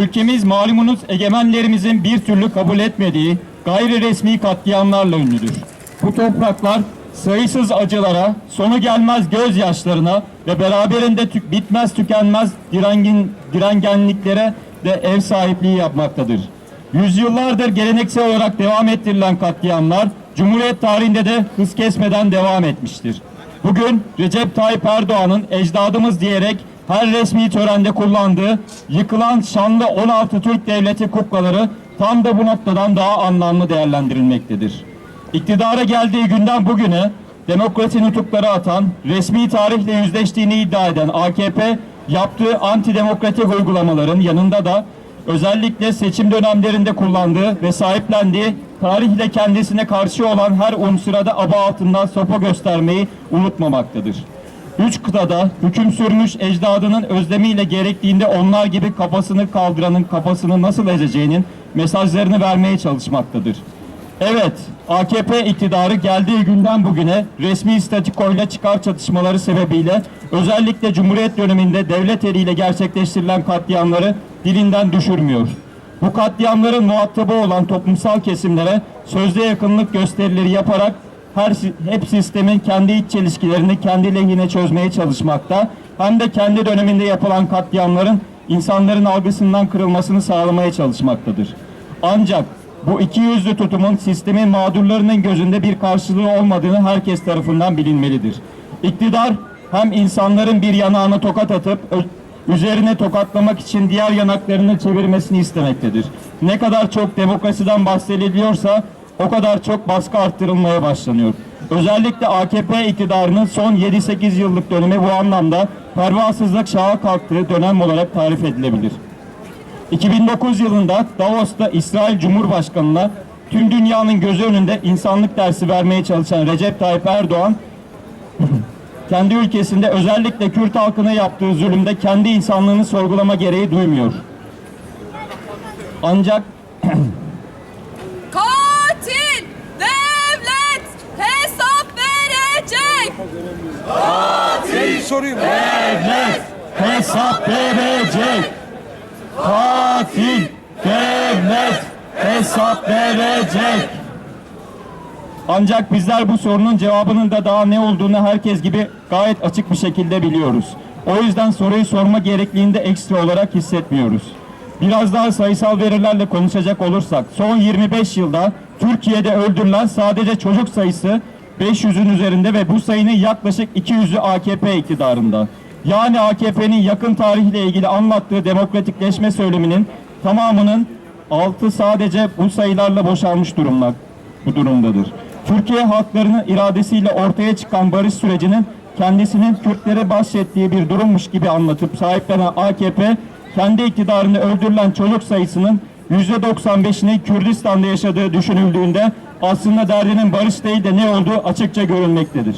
Ülkemiz malumunuz egemenlerimizin bir türlü kabul etmediği gayri resmi katliamlarla ünlüdür. Bu topraklar sayısız acılara, sonu gelmez gözyaşlarına ve beraberinde tü- bitmez tükenmez direngin, direngenliklere de ev sahipliği yapmaktadır. Yüzyıllardır geleneksel olarak devam ettirilen katliamlar Cumhuriyet tarihinde de hız kesmeden devam etmiştir. Bugün Recep Tayyip Erdoğan'ın ecdadımız diyerek her resmi törende kullandığı yıkılan şanlı 16 Türk Devleti kuklaları tam da bu noktadan daha anlamlı değerlendirilmektedir. İktidara geldiği günden bugüne demokrasi nutukları atan, resmi tarihle yüzleştiğini iddia eden AKP yaptığı antidemokratik uygulamaların yanında da özellikle seçim dönemlerinde kullandığı ve sahiplendiği tarihle kendisine karşı olan her unsura da aba altından sopa göstermeyi unutmamaktadır. Üç kıtada hüküm sürmüş ecdadının özlemiyle gerektiğinde onlar gibi kafasını kaldıranın kafasını nasıl ezeceğinin mesajlarını vermeye çalışmaktadır. Evet, AKP iktidarı geldiği günden bugüne resmi statikoyla çıkar çatışmaları sebebiyle özellikle Cumhuriyet döneminde devlet eliyle gerçekleştirilen katliamları dilinden düşürmüyor. Bu katliamların muhatabı olan toplumsal kesimlere sözde yakınlık gösterileri yaparak her hep sistemin kendi iç çelişkilerini kendi lehine çözmeye çalışmakta hem de kendi döneminde yapılan katliamların insanların algısından kırılmasını sağlamaya çalışmaktadır. Ancak bu iki yüzlü tutumun sistemin mağdurlarının gözünde bir karşılığı olmadığını herkes tarafından bilinmelidir. İktidar hem insanların bir yanağına tokat atıp üzerine tokatlamak için diğer yanaklarını çevirmesini istemektedir. Ne kadar çok demokrasiden bahsediliyorsa o kadar çok baskı arttırılmaya başlanıyor. Özellikle AKP iktidarının son 7-8 yıllık dönemi bu anlamda pervasızlık şaha kalktığı dönem olarak tarif edilebilir. 2009 yılında Davos'ta İsrail Cumhurbaşkanı'na tüm dünyanın gözü önünde insanlık dersi vermeye çalışan Recep Tayyip Erdoğan kendi ülkesinde özellikle Kürt halkına yaptığı zulümde kendi insanlığını sorgulama gereği duymuyor. Ancak Katil devlet hesap verecek. Sorayım. devlet hesap verecek. Katil devlet hesap verecek. Ancak bizler bu sorunun cevabının da daha ne olduğunu herkes gibi gayet açık bir şekilde biliyoruz. O yüzden soruyu sorma gerekliliğinde ekstra olarak hissetmiyoruz. Biraz daha sayısal verilerle konuşacak olursak son 25 yılda Türkiye'de öldürülen sadece çocuk sayısı 500'ün üzerinde ve bu sayının yaklaşık 200'ü AKP iktidarında. Yani AKP'nin yakın tarihle ilgili anlattığı demokratikleşme söyleminin tamamının altı sadece bu sayılarla boşalmış durumda, bu durumdadır. Türkiye halklarının iradesiyle ortaya çıkan barış sürecinin kendisinin Kürtlere bahsettiği bir durummuş gibi anlatıp sahiplenen AKP, kendi iktidarını öldürülen çocuk sayısının %95'inin Kürdistan'da yaşadığı düşünüldüğünde aslında derdinin barış değil de ne olduğu açıkça görülmektedir.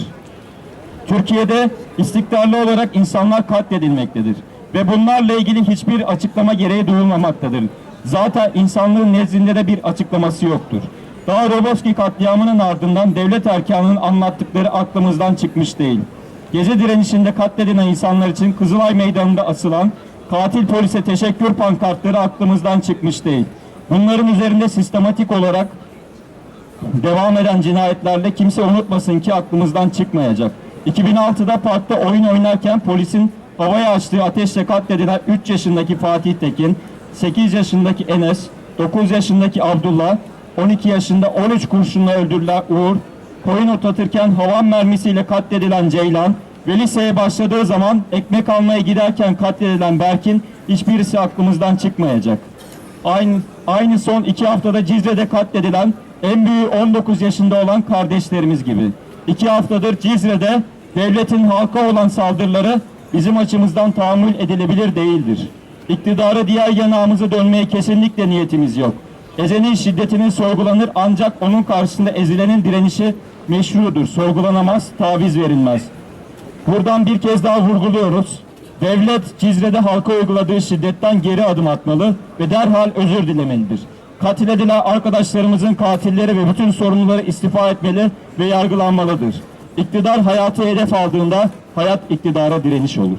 Türkiye'de istikrarlı olarak insanlar katledilmektedir. Ve bunlarla ilgili hiçbir açıklama gereği duyulmamaktadır. Zaten insanlığın nezdinde de bir açıklaması yoktur. Daha Roboski katliamının ardından devlet erkanının anlattıkları aklımızdan çıkmış değil. Gece direnişinde katledilen insanlar için Kızılay Meydanı'nda asılan katil polise teşekkür pankartları aklımızdan çıkmış değil. Bunların üzerinde sistematik olarak devam eden cinayetlerle kimse unutmasın ki aklımızdan çıkmayacak. 2006'da parkta oyun oynarken polisin havaya açtığı ateşle katledilen 3 yaşındaki Fatih Tekin, 8 yaşındaki Enes, 9 yaşındaki Abdullah, 12 yaşında 13 kurşunla öldürülen Uğur, koyun otlatırken havan mermisiyle katledilen Ceylan ve liseye başladığı zaman ekmek almaya giderken katledilen Berkin hiçbirisi aklımızdan çıkmayacak. Aynı, aynı son iki haftada Cizre'de katledilen en büyüğü 19 yaşında olan kardeşlerimiz gibi. İki haftadır Cizre'de devletin halka olan saldırıları bizim açımızdan tahammül edilebilir değildir. İktidara diğer yanağımızı dönmeye kesinlikle niyetimiz yok. Ezenin şiddetinin sorgulanır ancak onun karşısında ezilenin direnişi meşrudur, sorgulanamaz, taviz verilmez. Buradan bir kez daha vurguluyoruz. Devlet Cizre'de halka uyguladığı şiddetten geri adım atmalı ve derhal özür dilemelidir. Katil edilen arkadaşlarımızın katilleri ve bütün sorumluları istifa etmeli ve yargılanmalıdır. İktidar hayatı hedef aldığında hayat iktidara direniş olur.